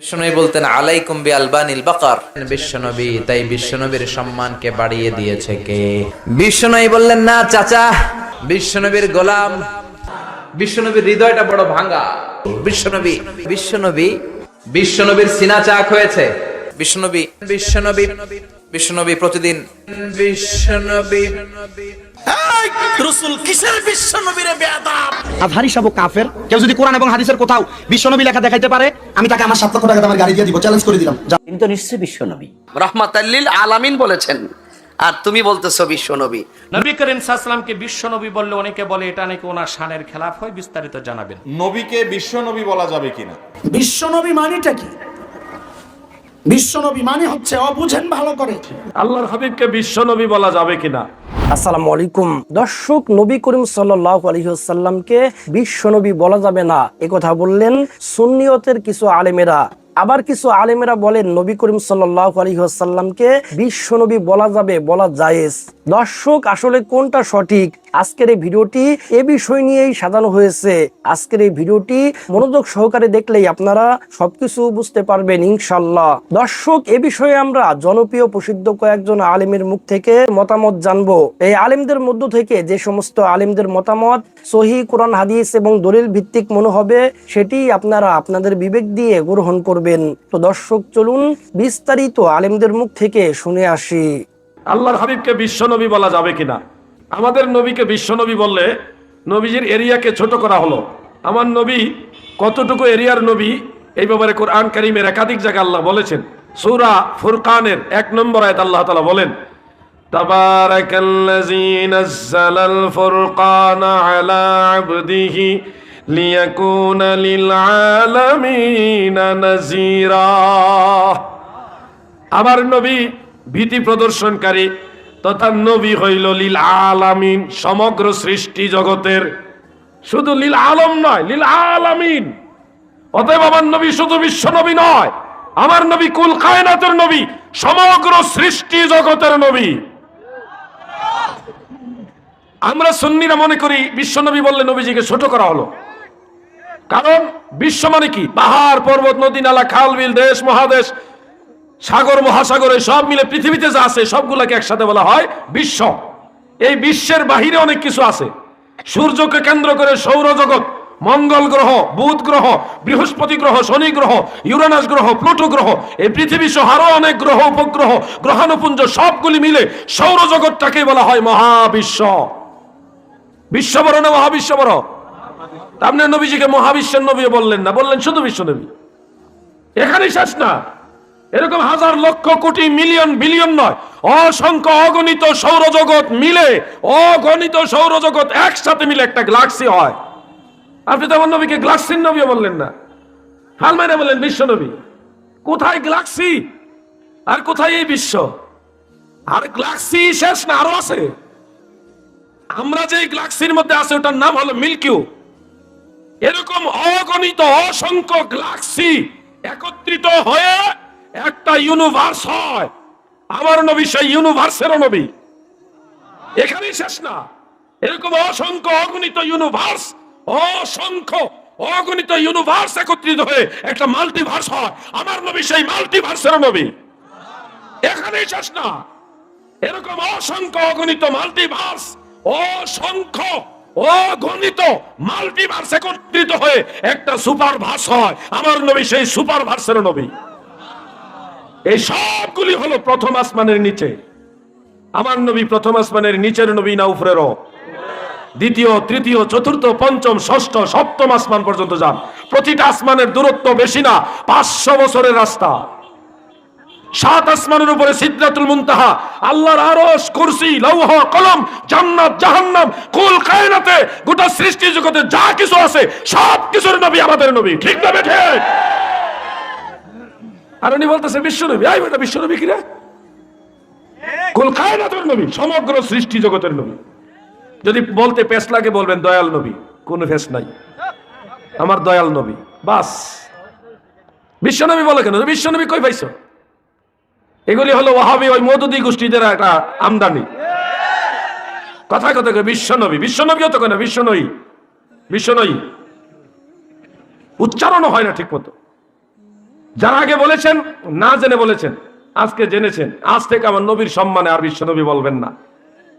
বিশ্বনবী বলতেন, আলাইকুম বি আলবানিল বাকার। বিশ্বনবী, তাই বিশ্বনবীর সম্মানকে বাড়িয়ে দিয়েছে কে? বিশ্বনবী বললেন, না, চাচা, বিশ্বনবীর গোলাম, বিশ্বনবীর হৃদয়টা বড় ভাঙা বিশ্বনবী বিশ্বনবী, বিশ্বনবীর সিনা চাক হয়েছে। বিশ্বনবী বিশ্বনবী বিশ্বনবী প্রতিদিন, বিশ্বনবী রসুল কিসের বিশ্ব বেয়াদাব? আজহারি সাবক কাফের কেউ যদি কোরআন এবং হাদিসের কোথাও বিশ্বনবী লেখা দেখাইতে পারে আমি তাকে আমার সাত লক্ষ টাকা আমার গাড়ি দিয়ে দিব চ্যালেঞ্জ করে দিলাম। যা নিশ্চয়ই বিশ্বনবী রহমাতাল্লিল আলামিন বলেছেন আর তুমি বলতেছো বিশ্ব নবী। নবী করিম সাল্লামকে বিশ্ব বললে অনেকে বলে এটা নাকি ওনার শানের খেলাফ হয় বিস্তারিত জানাবেন। নবীকে বিশ্বনবী বলা যাবে কিনা? বিশ্বনবী মানেটা কি? বিশ্বনবী মানে হচ্ছে অবুঝেন ভালো করে। আল্লাহর হাবিবকে বিশ্ব নবী বলা যাবে কিনা? আসসালামু আলাইকুম। দর্শক, নবী করিম সাল্লাহ আলহিহসাল্লামকে বিশ্ব নবী বলা যাবে না। কথা বললেন সুন্নিয়তের কিছু আলেমেরা। আবার কিছু আলেমেরা বলেন, নবী করিম সাল্লাহ বিশ্ব নবী বলা যাবে, বলা জায়েজ। দর্শক, আসলে কোনটা সঠিক? আজকের এই ভিডিওটি এ বিষয় নিয়েই সাজানো হয়েছে। আজকের এই ভিডিওটি মনোযোগ সহকারে দেখলেই আপনারা সবকিছু বুঝতে পারবেন ইনশাল্লাহ দর্শক, এ বিষয়ে আমরা জনপ্রিয় প্রসিদ্ধ কয়েকজন আলেমের মুখ থেকে মতামত জানব। এই আলেমদের মধ্য থেকে যে সমস্ত আলেমদের মতামত, সহি কোরআন, হাদিস এবং দলিল ভিত্তিক মনে হবে সেটি আপনারা আপনাদের বিবেক দিয়ে গ্রহণ করবেন তো দর্শক চলুন বিস্তারিত আলেমদের মুখ থেকে শুনে আসি আল্লাহর হাবিবকে বিশ্ব নবী বলা যাবে কিনা আমাদের নবীকে বিশ্ব নবী বললে নবীজির এরিয়াকে ছোট করা হলো আমার নবী কতটুকু এরিয়ার নবী এই ব্যাপারে কোরআন কারিমের একাধিক জায়গায় আল্লাহ বলেছেন সূরা ফুরকানের এক নম্বর আয়াত আল্লাহ তাআলা বলেন تبارك الذي نزل الفرقان على عبده লিয়াকুনা লিল আলামিনা নাযীরা নবী ভীতি প্রদর্শনকারী তথা নবী হইল লীল আলামিন সমগ্র সৃষ্টি জগতের। শুধু লীল আলম নয় লীল আলামিন অতএব আমার নবী শুধু বিশ্ব নবী নয়, আমার নবী কুল কায়নাতের নবী, সমগ্র সৃষ্টি জগতের নবী। আমরা সুন্নিরা মনে করি বিশ্বনবী বললে নবীজিকে ছোট করা হলো। কারণ বিশ্ব মানে কি? পাহাড়, পর্বত, নদী, নালা, খাল, বিল, দেশ, মহাদেশ, সাগর, মহাসাগর সব মিলে পৃথিবীতে যা আছে, সবগুলাকে একসাথে বলা হয় বিশ্ব। এই বিশ্বের বাহিরে অনেক কিছু আছে। সূর্যকে কেন্দ্র করে সৌরজগৎ, মঙ্গল গ্রহ, বুধ গ্রহ, বৃহস্পতি গ্রহ, শনি গ্রহ, ইউরানাস গ্রহ, প্লুটো গ্রহ, এই পৃথিবী সহ আরও অনেক গ্রহ, উপগ্রহ, গ্রহাণুপুঞ্জ, সবগুলি মিলে সৌরজগৎটাকে বলা হয় মহাবিশ্ব। বিশ্ব বড় না মহাবিশ্ব বড় আপনি নবীজিকে মহাবিশ্বের নবী বললেন না, বললেন শুধু বিশ্ব নবী। এখানেই শেষ না। এরকম হাজার লক্ষ, কোটি, মিলিয়ন, বিলিয়ন নয়, অসংখ্য অগণিত সৌরজগৎ মিলে, অগণিত সৌরজগৎ একসাথে মিলে একটা গ্লাক্সি হয়। আপনি তো আমার নবীকে গ্লাক্সির নবী বললেন না। হাল মাইনে বললেন, বিশ্ব নবী। কোথায় গ্লাক্সি আর কোথায় এই বিশ্ব? আর গ্লাক্সি শেষ না, আরও আছে। আমরা যে গ্লাক্সির মধ্যে আছে, ওটার নাম হলো মিল্কিউ এরকম অগণিত অসংখ্য গ্লাক্সি একত্রিত হয়ে একটা ইউনিভার্স হয়। আমার নবী সেই ইউনিভার্সেরও নবী। এখানেই শেষ না। এরকম অসংখ্য অগণিত ইউনিভার্স অসংখ্য অগণিত ইউনিভার্স একত্রিত হয়ে একটা মাল্টিভার্স হয়। আমার নবী সেই মাল্টিভার্সেরও নবী। এখানেই শেষ না। এরকম অসংখ্য অগণিত মাল্টিভার্স অসংখ্য অগণিত মাল্টিভার্স একত্রিত হয়ে একটা সুপার ভার্স হয়। আমার নবী সেই সুপার ভার্সের নবী। এই সবগুলি হলো প্রথম আসমানের নিচে। আমার নবী প্রথম আসমানের নিচের নবী না উপরেরও। দ্বিতীয়, তৃতীয়, চতুর্থ, পঞ্চম, ষষ্ঠ, সপ্তম আসমান পর্যন্ত যান। প্রতিটা আসমানের দূরত্ব বেশি না, পাঁচশো বছরের রাস্তা। সাত আসমানের উপরে সিদ্ধাতুল মুনতাহা, আল্লাহর আরশ, কুরসি, লৌহ, কলম, জান্নাত, জাহান্নাম, কুল, কায়নাতে গোটা সৃষ্টি জগতে যা কিছু আছে, সব কিছুর নবী আমাদের নবী। ঠিক না বেঠে? আর উনি বলতেছে, বিশ্ব নবী। আই বেটা, বিশ্ব নবী কিরে? কুল, কায়নাতের নবী, সমগ্র সৃষ্টি জগতের নবী। যদি বলতে পেশ লাগে, বলবেন দয়াল নবী। কোন ফেস নাই। আমার দয়াল নবী। বাস। বিশ্বনবী বলে কেন? বিশ্বনবী কই পাইছো? এগুলি হলো ওহাবি ওই মধুদি গোষ্ঠীদের একটা আমদানি। কথা কথা বিশ্বনবী বিশ্বনবীও তো কেন বিশ্বনয়ী বিশ্বনয়ী উচ্চারণও হয় না ঠিক মতো যারা আগে বলেছেন, না জেনে বলেছেন, আজকে জেনেছেন, আজ থেকে আমার নবীর সম্মানে আর বিশ্ব নবী বলবেন না।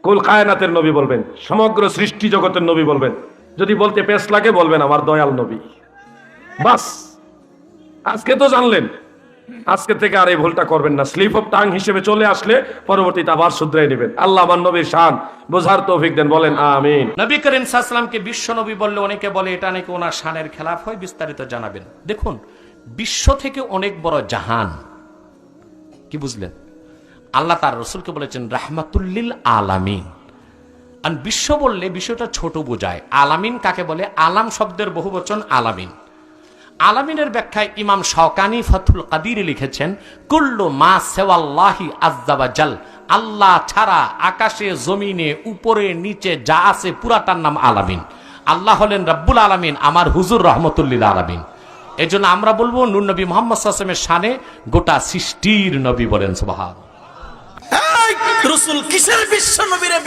কুল কায়নাতের নবী বলবেন, সমগ্র সৃষ্টি জগতের নবী বলবেন। যদি বলতে পেস লাগে, বলবেন আমার দয়াল নবী। বাস, আজকে তো জানলেন। আজকে থেকে আর এই ভুলটা করবেন না। স্লিপ অফ টাং হিসেবে চলে আসলে পরবর্তীতে আবার শুধরাই নেবেন। আল্লাহ আমার নবীর শান। বোঝার তৌফিক দেন, বলেন, আমিন। নবী করিম সাহসালামকে বিশ্ব নবী বললে অনেকে বলে, এটা নাকি ওনার শানের খেলাফ হয়? বিস্তারিত জানাবেন। দেখুন, বিশ্ব থেকে অনেক বড় জাহান। কি বুঝলেন? আল্লাহ তার রসুলকে বলেছেন, রাহমাতুল্লিল আলামিন। আর বিশ্ব বললে বিষয়টা ছোট বোঝায়। আলামিন কাকে বলে? আলাম শব্দের বহু বচন আলামিন। আলামিনের ব্যাখ্যায় ইমাম শওকানি ফাতুল কাদির লিখেছেন, কুল্লু মা সেওয়াল্লাহি আজ্জাবাজাল আল্লাহ ছাড়া আকাশে, জমিনে, উপরে, নিচে যা আছে পুরাটার নাম আলামিন। আল্লাহ হলেন রব্বুল আলামিন, আমার হুজুর রহমতুল্লিল আলামিন। এই জন্য আমরা বলব নুর নবী মোহাম্মদ সাসমের শানে গোটা সৃষ্টির নবী বলেন সুবাহান রসুল কিসের বিশ্ব নবীরে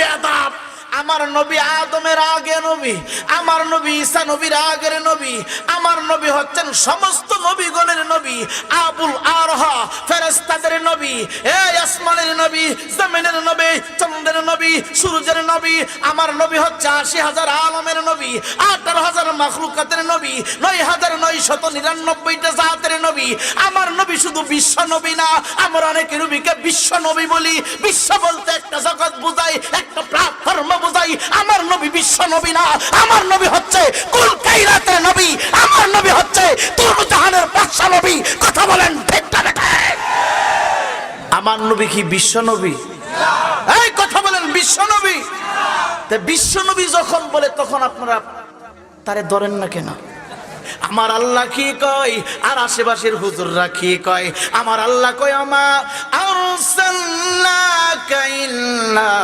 আমার নবী আদমের আগে নবী, আমার নবী ঈসা নবীর আগের নবী, আমার নবী হচ্ছেন সমস্ত নবীগণের নবী, আবুল আরহা, ফেরেশতাদের নবী এই আসমানের নবী, জমিনের নবী, চন্দ্রের নবী, সূর্যের নবী, আমার নবী হচ্ছে আশি হাজার আলমের নবী, আঠারো হাজার মাখলুকাতের নবী, নয় হাজার নয় শত নিরানব্বইটা জাতের নবী, আমার নবী শুধু বিশ্ব নবী না, আমরা অনেকে নবীকে বিশ্ব নবী বলি, বিশ্ব বলতে একটা জগৎ বুঝাই একটা প্ল্যাটফর্ম বুঝাই আমার নবী বিশ্ব নবী না আমার নবী হচ্ছে কুল কাইরাতের নবী আমার নবী হচ্ছে তুরজাহানের বাদশা নবী। কথা বলেন ঠিকটা আমার নবী কি বিশ্ব নবী? এই কথা বলেন বিশ্ব নবী। বিশ্ব নবী যখন বলে তখন আপনারা তারে ধরেন না কেন? আমার আল্লাহ কি কয়? আর আশেপাশের হুজুররা কি কয়? আমার আল্লাহ কয়, আমা আরসালনাকা ইল্লা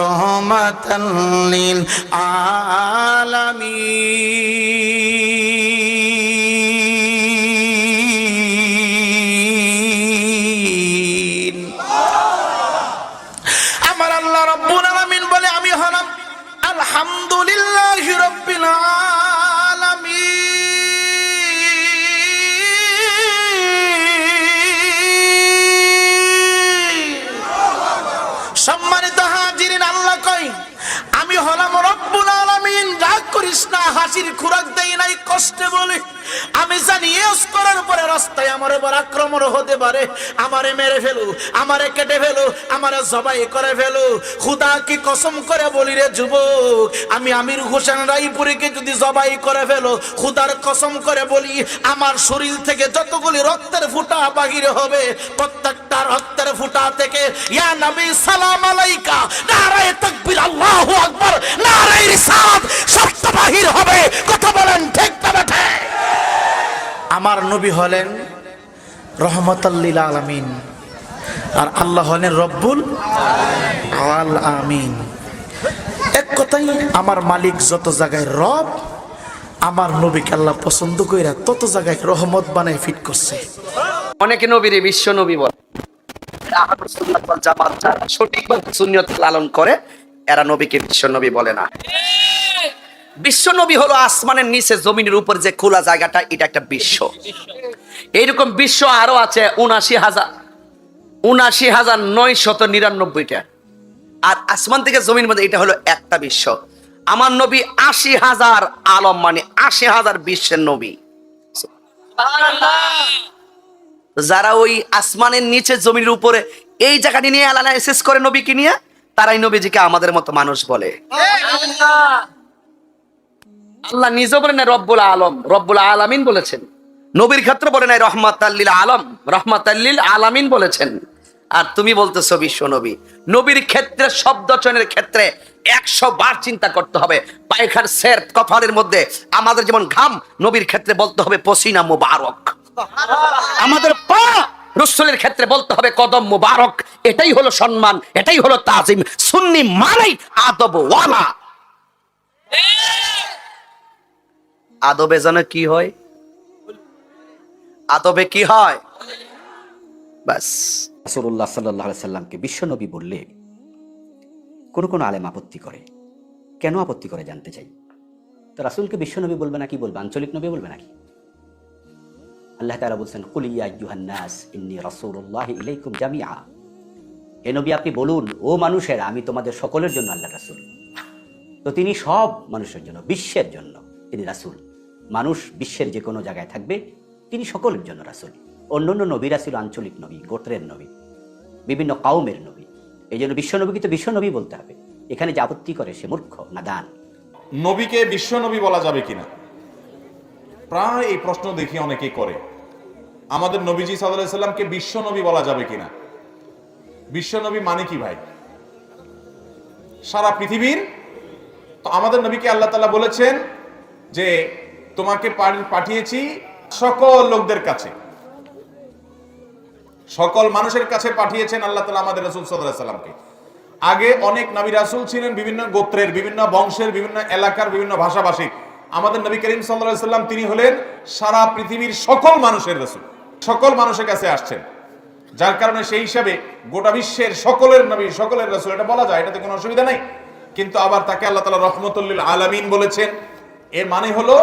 রাহমাতাল লিল আলামিন। আমার আল্লাহ রব্বুল আলামিন বলে, আমি হলাম আলহামদুলিল্লাহ রব্বিল করিস না, হাসির খুরাক দেই নাই কষ্টে বলে। আমি জানি এস করার পরে রাস্তায় আমার উপর আক্রমণ হতে পারে। আমারে মেরে ফেলু, আমারে কেটে ফেলু, আমারে জবাই করে ফেলু। খুদা কি কসম করে বলি রে যুবক, আমি আমির হোসেন রাইপুরিকে যদি জবাই করে ফেলো, খুদার কসম করে বলি, আমার শরীর থেকে যতগুলি রক্তের ফুটা বাহির হবে, প্রত্যেকটা রক্তের ফুটা থেকে, ইয়া নবী সালাম আলাইকা নারায়ে তাকবীর আল্লাহু আকবার নারায়ে রিসালাত সত্য বাহির হবে কথা বলেন ঠিক না বেঠে আমার নবী হলেন রহমতাল্লিল আলামিন। আর আল্লাহ হলেন রব্বুল আল আমিন এক কথাই আমার মালিক যত জায়গায় রব, আমার নবীকে আল্লাহ পছন্দ কইরা তত জায়গায় রহমত বানায় ফিট করছে। অনেকে নবীরে বিশ্ব নবী বলে। সঠিকভাবে সুন্নিয়ত লালন করে, এরা নবীকে বিশ্ব নবী বলে না। বিশ্ব নবী হলো আসমানের নিচে, জমিনের উপর যে খোলা জায়গাটা, এটা একটা বিশ্ব। এইরকম বিশ্ব আরও আছে উনাশি হাজার উনাশি হাজার নয় শত নিরানব্বইটা। আর আসমান থেকে জমির মধ্যে এটা হলো একটা বিশ্ব। আমার নবী আশি হাজার আলম মানে আশি হাজার বিশ্বের নবী। যারা ওই আসমানের নিচে জমির উপরে এই জায়গাটি নিয়ে অ্যানালাইসিস করে নবীকে নিয়ে, তারাই নবীজিকে আমাদের মতো মানুষ বলে। আল্লাহ নিজে বলেন রব্বুল আলম রব্বুল আলামিন বলেছেন। নবীর ক্ষেত্রে বলে নাই রহমাত আল্লিল আলম রহমাত আল্লিল আলামিন বলেছেন। আর তুমি বলতেছো বিশ্ব নবী নবীর ক্ষেত্রে শব্দ চয়নের ক্ষেত্রে একশো বার চিন্তা করতে হবে। পায়খার সের কপালের মধ্যে আমাদের যেমন ঘাম নবীর ক্ষেত্রে বলতে হবে পসিনা মুবারক। আমাদের পা রসুলের ক্ষেত্রে বলতে হবে কদম মুবারক। এটাই হলো সম্মান এটাই হলো তাজিম। সুন্নি মানেই আদব ওয়ালা আদবে যেন কি হয়? আদবে কি হয়? বাস। রাসূলুল্লাহ সাল্লাহ সাল্লামকে বিশ্বনবী বললে, কোন কোন আলেম আপত্তি করে? কেন আপত্তি করে জানতে চাই? তো রাসূলকে বিশ্বনবী বলবে নাকি বলবে? আঞ্চলিক নবী বলবে নাকি? আল্লাহ তাআলা বলছেন, কুল ইয়া নাস, ইন্নী রাসূলুল্লাহি ইলাইকুম জামিআ। হে নবী, আপনি বলুন, ও মানুষের, আমি তোমাদের সকলের জন্য আল্লাহ রাসূল। তো তিনি সব মানুষের জন্য, বিশ্বের জন্য তিনি রাসূল। মানুষ বিশ্বের যে কোনো জায়গায় থাকবে, তিনি সকলের জন্য রাসূল। অন্যান্য নবীরা ছিল আঞ্চলিক নবী, গোত্রের নবী, বিভিন্ন কাউমের নবী। এই জন্য বিশ্বনবীকে তো বিশ্বনবী বলতে হবে। এখানে যে আপত্তি করে সে মূর্খ, নাদান। নবীকে বিশ্বনবী বলা যাবে কিনা? প্রায় এই প্রশ্ন দেখি অনেকেই করে। আমাদের নবীজি সাল্লাহ বিশ্বনবী বলা যাবে কিনা? বিশ্বনবী মানে কি ভাই? সারা পৃথিবীর তো আমাদের নবীকে আল্লাহ তাআলা বলেছেন যে তোমাকে পাঠিয়েছি সকল লোকদের কাছে। সকল মানুষের কাছে পাঠিয়েছেন আল্লাহ তালা আমাদের রসুল সাল্লামকে। আগে অনেক নবী রাসুল ছিলেন বিভিন্ন গোত্রের, বিভিন্ন বংশের, বিভিন্ন এলাকার, বিভিন্ন ভাষাভাষী। আমাদের নবী করিম সাল্লাম তিনি হলেন সারা পৃথিবীর সকল মানুষের রসুল। সকল মানুষের কাছে আসছেন। যার কারণে সেই হিসাবে গোটা বিশ্বের সকলের নবী, সকলের রসুল, এটা বলা যায়, এটাতে কোনো অসুবিধা নাই। কিন্তু আবার তাকে আল্লাহ তালা রহমতুল্লিল আলামিন বলেছেন। এর মানে হলো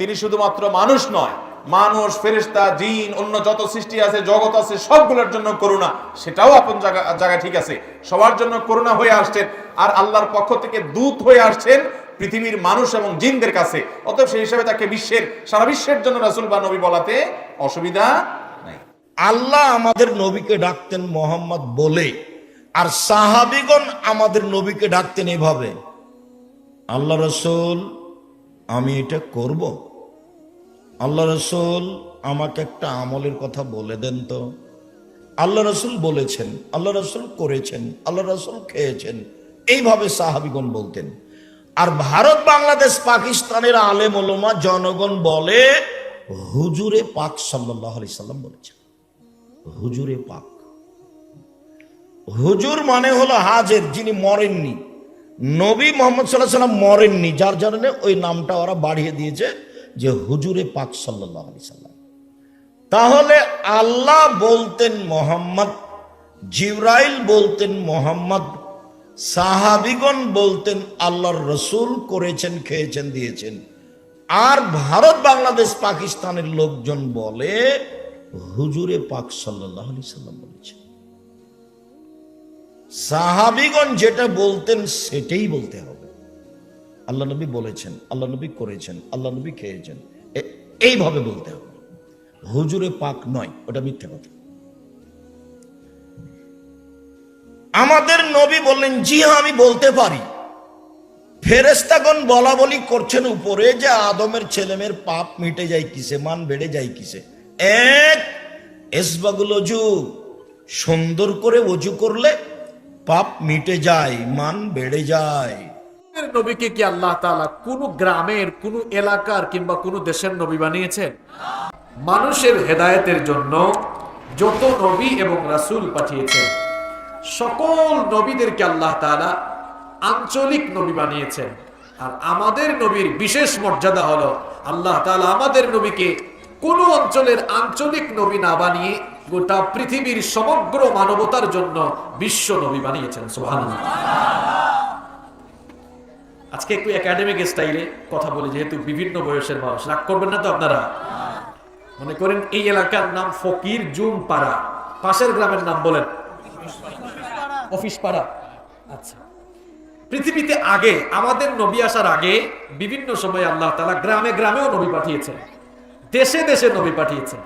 তিনি শুধুমাত্র মানুষ নয়, মানুষ, ফেরেশতা, জিন, অন্য যত সৃষ্টি আছে, জগৎ আছে, সবগুলোর জন্য করুণা। সেটাও আপন জায়গা জায়গা ঠিক আছে। সবার জন্য করুণা হয়ে আসছেন আর আল্লাহর পক্ষ থেকে দূত হয়ে আসছেন পৃথিবীর মানুষ এবং জিনদের কাছে। অতএব সেই হিসাবে তাকে বিশ্বের, সারা বিশ্বের জন্য রাসূল বা নবী বলাতে অসুবিধা নাই। আল্লাহ আমাদের নবীকে ডাকতেন মোহাম্মদ বলে, আর সাহাবিগণ আমাদের নবীকে ডাকতেন এভাবে, আল্লাহ রসুল, আমি এটা করব? আল্লাহ রসুল আমাকে একটা আমলের কথা বলে দেন তো। আল্লাহ রসুল বলেছেন, আল্লাহ রসুল করেছেন, আল্লাহ রসুল খেয়েছেন। এইভাবে সাহাবিগণ বলতেন। আর ভারত, বাংলাদেশ, পাকিস্তানের আলেম ওলমা, জনগণ বলে, হুজুরে পাক সাল্লাম বলেছেন। হুজুরে পাক। হুজুর মানে হলো হাজের, যিনি মরেননি। নবী মোহাম্মদ সাল্লাহ সাল্লাম মরেননি, যার জন্য ওই নামটা ওরা বাড়িয়ে দিয়েছে। যে হুজুরে পাক সাল্লাহ আলি সাল্লাম। তাহলে আল্লাহ বলতেন মোহাম্মদ, জিব্রাইল বলতেন মোহাম্মদ, সাহাবিগণ বলতেন আল্লাহর রসুল করেছেন, খেয়েছেন, দিয়েছেন। আর ভারত, বাংলাদেশ, পাকিস্তানের লোকজন বলে হুজুরে পাক সাল্লাহ আলি সাল্লাম বলেছেন। সাহাবিগণ যেটা বলতেন সেটাই বলতে হবে। আল্লাহ নবী বলেছেন, আল্লাহ নবী করেছেন, আল্লাহ নবী খেয়েছেন। এইভাবে বলতে হবে। হুজুরে পাক নয়, ওটা মিথ্যে কথা। আমাদের নবী বললেন, জি হ্যাঁ আমি বলতে পারি। ফেরেস্তাগণ বলা বলি করছেন উপরে যে আদমের ছেলেমেয়ের পাপ মিটে যায় কিসে, মান বেড়ে যায় কিসে। এক, এসবাগুল সুন্দর করে অজু করলে পাপ মিটে যায়, মান বেড়ে যায়। নবীকে কি আল্লাহ তাআলা কোন গ্রামের, কোন এলাকার কিংবা কোন দেশের নবী বানিয়েছেন? মানুষের হেদায়েতের জন্য যত নবী এবং রাসূল পাঠিয়েছেন, সকল নবীদেরকে আল্লাহ তাআলা আঞ্চলিক নবী বানিয়েছেন। আর আমাদের নবীর বিশেষ মর্যাদা হলো আল্লাহ তালা আমাদের নবীকে কোন অঞ্চলের আঞ্চলিক নবী না বানিয়ে গোটা পৃথিবীর সমগ্র মানবতার জন্য বিশ্ব নবী বানিয়েছেন, সুবহানাল্লাহ। আজকে একটু একাডেমিক স্টাইলে কথা বলি, যেহেতু বিভিন্ন বয়সের মানুষ। রাগ করবেন না তো আপনারা? মনে করেন এই এলাকার নাম ফকির জুম পাড়া পাশের গ্রামের নাম বলেন। অফিস পাড়া। আচ্ছা। পৃথিবীতে আগে, আমাদের নবী আসার আগে, বিভিন্ন সময় আল্লাহ তালা গ্রামে গ্রামেও নবী পাঠিয়েছেন। দেশে দেশে নবী পাঠিয়েছেন।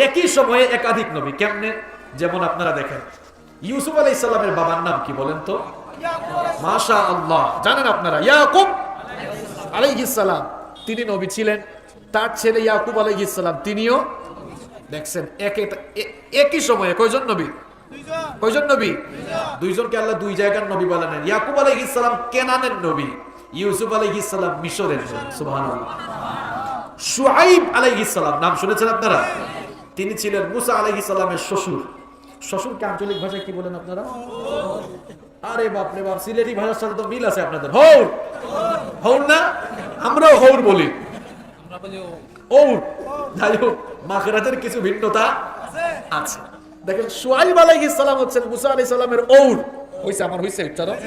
একই সময়ে একাধিক নবী। কেমনে? যেমন আপনারা দেখেন, ইউসুফ আলাই ইসলামের বাবার নাম কি বলেন তো? মাশা আল্লাহ জানেন আপনারা, ইয়াকুব আলাইহিস সালাম, তিনি নবী ছিলেন, তার ছেলে ইয়াকুব আলাইহিস সালাম, তিনিও, দেখছেন, একে একই সময়ে কয়জন নবী? কয়জন নবী? দুইজনকে আল্লাহ দুই জায়গার নবী বলেন ইয়াকুব আলাইহিস সালাম কেনানের নবী, ইউসুফ আলাইহিসসালাম মিশরের সুবহানাল্লাহ। শুআইব আলাইহিসসালাম নাম শুনেছেন আপনারা? তিনি ছিলেন মুসা আলাইহিস সালামের শ্বশুর। শ্বশুরকে আঞ্চলিক ভাষায় কি বলেন আপনারা? আরে বাপ রে বাপ, সিলেটি ভাষার সাথে তো মিল আছে আপনাদের। হৌর! হৌর না? আমরাও হৌর বলি। ওর কিছু ভিন্নতা আছে। দেখেন সোয়াইব আলাইহিস সালাম হচ্ছেন মুসা আলাইহিস সালামের ওর হইছে, আমার হইছে উচ্চারণ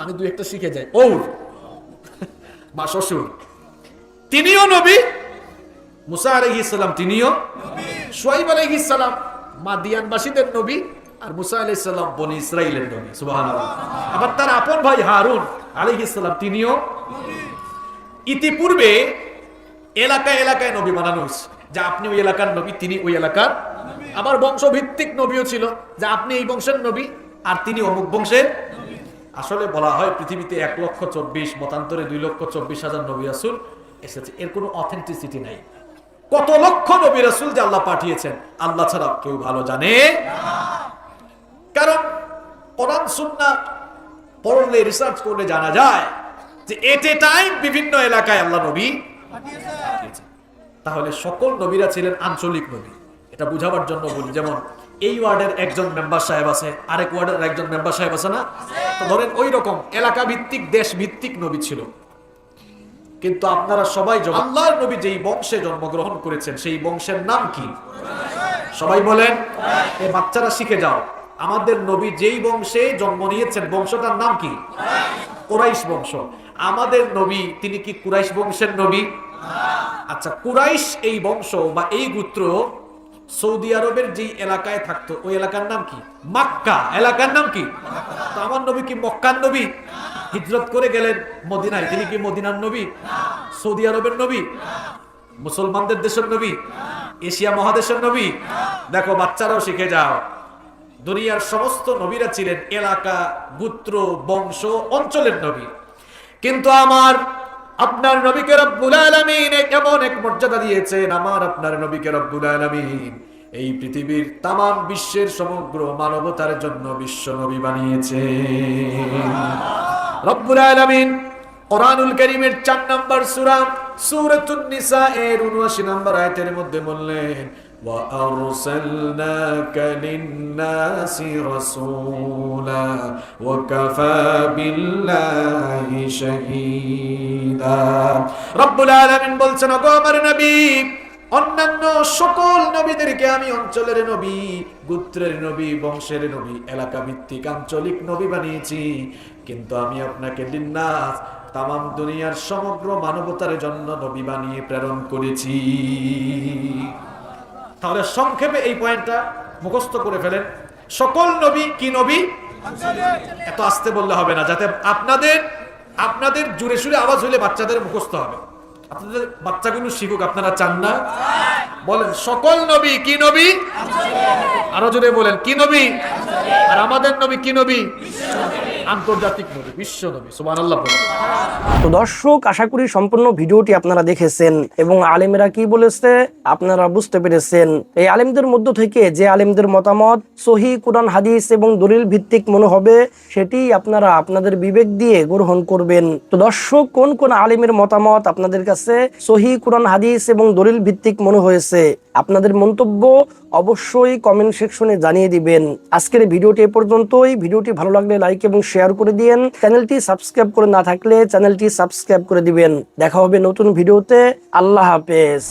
আমি দুই একটা শিখে যাই। ওর মা শ্বশুর। তিনিও নবী। মুসা আলহিসাল্লাম তিনিও। সোয়াইব আলহিসাল্লাম মাদিয়ানবাসীদের নবী। আর মুসা আলাইসাল্লাম বনি ইসরাইলের নবী সুবাহ আবার তার আপন ভাই হারুন আলহিসাল্লাম তিনিও ইতিপূর্বে এলাকায় এলাকায় নবী বানানো হয়েছে। যে আপনি ওই এলাকার নবী, তিনি ওই এলাকার আবার বংশভিত্তিক নবীও ছিল। যে আপনি এই বংশের নবী আর তিনি অমুক বংশের আসলে বলা হয় পৃথিবীতে এক লক্ষ চব্বিশ, মতান্তরে দুই লক্ষ চব্বিশ হাজার নবী রাসুল এসেছে। এর কোনো অথেন্টিসিটি নাই। কত লক্ষ নবী রাসুল যে আল্লাহ পাঠিয়েছেন, আল্লাহ ছাড়া কেউ ভালো জানে কারণ কোরআন সুন্না পড়লে রিসার্চ করলে জানা যায় যে এট এ টাইম বিভিন্ন এলাকায় আল্লাহ নবী তাহলে সকল নবীরা ছিলেন আঞ্চলিক নবী। এটা বুঝাবার জন্য বলি, যেমন এই ওয়ার্ডের একজন মেম্বার সাহেব আছে, আরেক ওয়ার্ডের একজন মেম্বার সাহেব আছে না? তো ধরেন ওই রকম এলাকা ভিত্তিক দেশ ভিত্তিক নবী ছিল। কিন্তু আপনারা সবাই আল্লাহর নবী যেই বংশে জন্মগ্রহণ করেছেন, সেই বংশের নাম কি? সবাই বলেন এই বাচ্চারা শিখে যাও। আমাদের নবী যেই বংশে জন্ম নিয়েছেন, বংশটার নাম কি? কুরাইশ বংশ। আমাদের নবী, তিনি কি কুরাইশ বংশের নবী? আচ্ছা কুরাইশ এই বংশ বা এই গোত্র সৌদি আরবের যেই এলাকায় থাকতো, ওই এলাকার নাম কি? মাক্কা। এলাকার নাম কি? তো আমার নবী কি মক্কার নবী? হিজরত করে গেলেন মদিনায়। তিনি কি মদিনার নবী? সৌদি আরবের নবী? মুসলমানদের দেশের নবী? এশিয়া মহাদেশের নবী? দেখো, বাচ্চারাও শিখে যাও। দুনিয়ার সমস্ত নবীরা ছিলেন এলাকা, গোত্র, বংশ, অঞ্চলের নবী। কিন্তু আমার, আপনার নবীকে রব্বুল আলামিন এমন এক মর্যাদা দিয়েছেন, আমার আপনার নবীকে রব্বুল আলামিন এই পৃথিবীর তাম বিশ্বের সমগ্র মানবতার জন্য বিশ্ব নবী বানিয়েছে রব্বুল আলামিন কোরআনুল কারীমের 4 নম্বর সূরা, সূরাতুন নিসা এর 79 নম্বর আয়াতের মধ্যে বললেন وأرسلناك للناس رسولا وكفى بالله شهيدا رب العالمين বলছেন ওগো আমার নবী অন্যান্য সকল নবীদেরকে আমি অঞ্চলের নবী গোত্রের নবী বংশের নবী এলাকা ভিত্তিক আঞ্চলিক নবী বানিয়েছি কিন্তু আমি আপনাকে লিন্নাস তাম দুনিয়ার সমগ্র মানবতার জন্য নবী বানিয়ে প্রেরণ করেছি তাহলে সংক্ষেপে এই পয়েন্টটা মুখস্থ করে ফেলেন। সকল নবী কি নবী? এত আসতে বললে হবে না, যাতে আপনাদের আপনাদের জুড়ে সুরে আওয়াজ হলে বাচ্চাদের মুখস্থ হবে। আপনাদের বাচ্চাগুলো শিখুক, আপনারা চান না? বলেন, সকল নবী কি নবী? আরও জোরে বলেন, কি নবী? আর আমাদের নবী কি নবী? আন্তর্জাতিক নবী, বিশ্ব নবী, সুবহানাল্লাহ বলেন। তো দর্শক, আশা করি সম্পূর্ণ ভিডিওটি আপনারা দেখেছেন এবং আলেমেরা কি বলেছে আপনারা বুঝতে পেরেছেন। এই আলেমদের মধ্য থেকে যে আলেমদের মতামত, সহি কোরআন, হাদিস এবং দলিল ভিত্তিক মনে হবে, সেটি আপনারা আপনাদের বিবেক দিয়ে গ্রহণ করবেন। তো দর্শক, কোন কোন আলেমের মতামত আপনাদের কাছে সহি কোরআন, হাদিস এবং দলিল ভিত্তিক মনে হয়েছে? আপনাদের মন্তব্য অবশ্যই কমেন্ট সেকশনে জানিয়ে দিবেন। আজকের ভিডিওটি এ পর্যন্তই। ভিডিওটি ভালো লাগলে লাইক এবং শেয়ার করে দিন চ্যানেলটি সাবস্ক্রাইব করে না থাকলে চ্যানেলটি সাবস্ক্রাইব করে দিবেন। দেখা হবে নতুন ভিডিওতে। আল্লাহ হাফেজ।